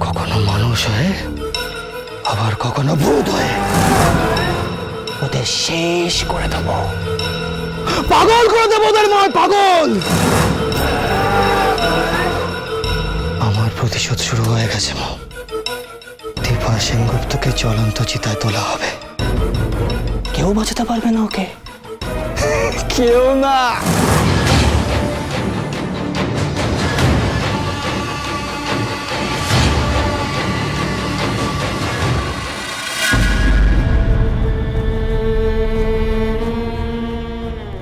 কখনো মানুষ হয়ে, আবার কখনো ভূত হয়ে। ওদের শেষ করে দেবো। পাগল করে দেবো ওদের নয় পাগল! আমার প্রতিশোধ শুরু হয়ে গেছে, মা। দীপা সেনগুপ্তকে জ্বলন্ত চিতায় তোলা হবে। কেউ বাঁচাতে পারবে না ওকে। কেউ না।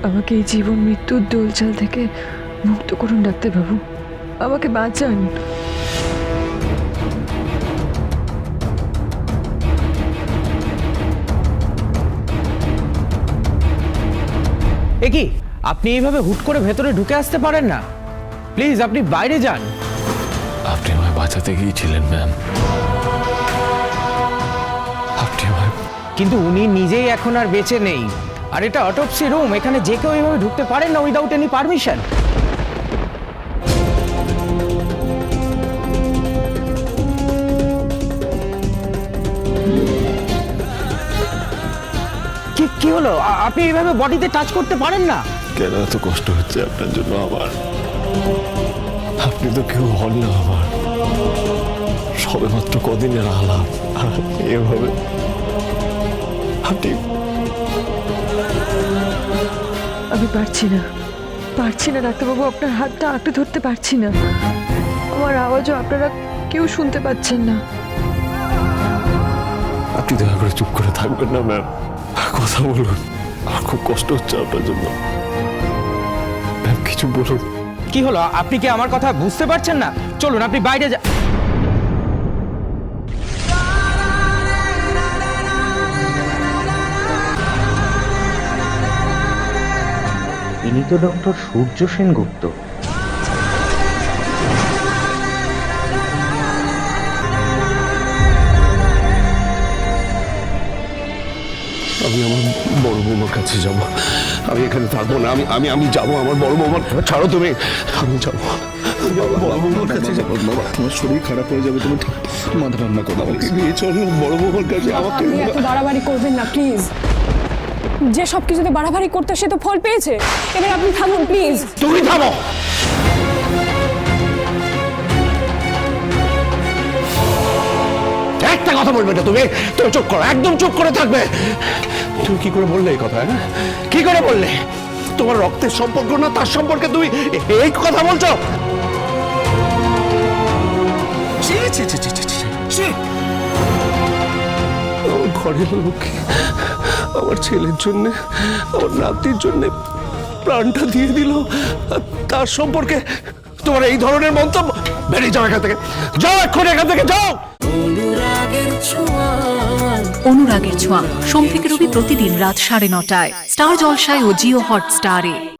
আমাকে এই জীবন মৃত্যুর দোলচাল থেকে মুক্ত করুন ডাক্তারবাবু। আমাকে বাঁচান। এ কি? আপনি এইভাবে হুট করে ভেতরে ঢুকে আসতে পারেন না। প্লিজ আপনি বাইরে যান। আপনি আমায় বাঁচাতে গিয়েছিলেন ম্যাম। আপনি আমায় কিন্তু উনি নিজেই এখন আর বেঁচে নেই। আর এটা অটোপসি রুম এখানে যে কেউ এইভাবে ঢুকতে পারেন না উইদাউট এনি পারমিশন কি কি হলো? আপনি এইভাবে বডিতে টাচ করতে পারেন না? কেন এত কষ্ট হচ্ছে আপনার জন্য আমার? আপনি তো কেউ হন না আমার। সবে মাত্র কদিনের আলাপ। এভাবে আপনি আমি পারছি না। পারছি না ডাক্তারবাবু আপনার হাতটা আঁকড়ে ধরতে পারছি না। আমার আওয়াজও আপনারা কেউ শুনতে পাচ্ছেন না। আপনি দয়া করে চুপ করে থাকবেন না ম্যাম। কথা বলুন। আর খুব কষ্ট হচ্ছে আপনার জন্য। ম্যাম কিছু বলুন। কি হলো? আপনি কি আমার কথা বুঝতে পারছেন না? চলুন আপনি বাইরে যা ইনি তো ডক্টর সূর্য সেনগুপ্ত। আমি আমার বড় বৌমার কাছে যাব। আমি এখানে থাকব না। আমি আমি আমি যাব। আমার বড় বৌমার ছাড়ো তুমি। আমি যাব। বড় বৌমার কাছে যাব। বাবা তোমার শরীর খারাপ হয়ে যাবে তুমি ঠিক মাথা ঠান্ডা করো। আমাকে নিয়ে চলো বড় বৌমার কাছে। আমাকে বাড়াবাড়ি করবেন না প্লিজ। যে সব কিছুতে বাড়াবাড়ি করতে সে তো ফল পেয়েছে। এবার আপনি থামুন প্লিজ তুমি থামো। একটা কথা বলবে না তুমি। তুমি চুপ করো, একদম চুপ করে থাকবে। তুমি কি করে বললে এই কথা হ্যাঁ? কি করে বললে? তোমার রক্তের সম্পর্ক না, তার সম্পর্কে তুমি এই কথা বলছো। ঘরের লোক আমার ছেলের জন্য আমার নাতির জন্য প্রাণটা দিয়ে দিল। তার সম্পর্কে তোমার এই ধরনের মন্তব্য বেরিয়ে যাও এখান থেকে। যাও এক্ষুনি এখান থেকে যাও! অনুরাগের ছোঁয়া। সোম থেকে রবি প্রতিদিন রাত সাড়ে নটায়। স্টার জলসায় ও জিও হটস্টারে।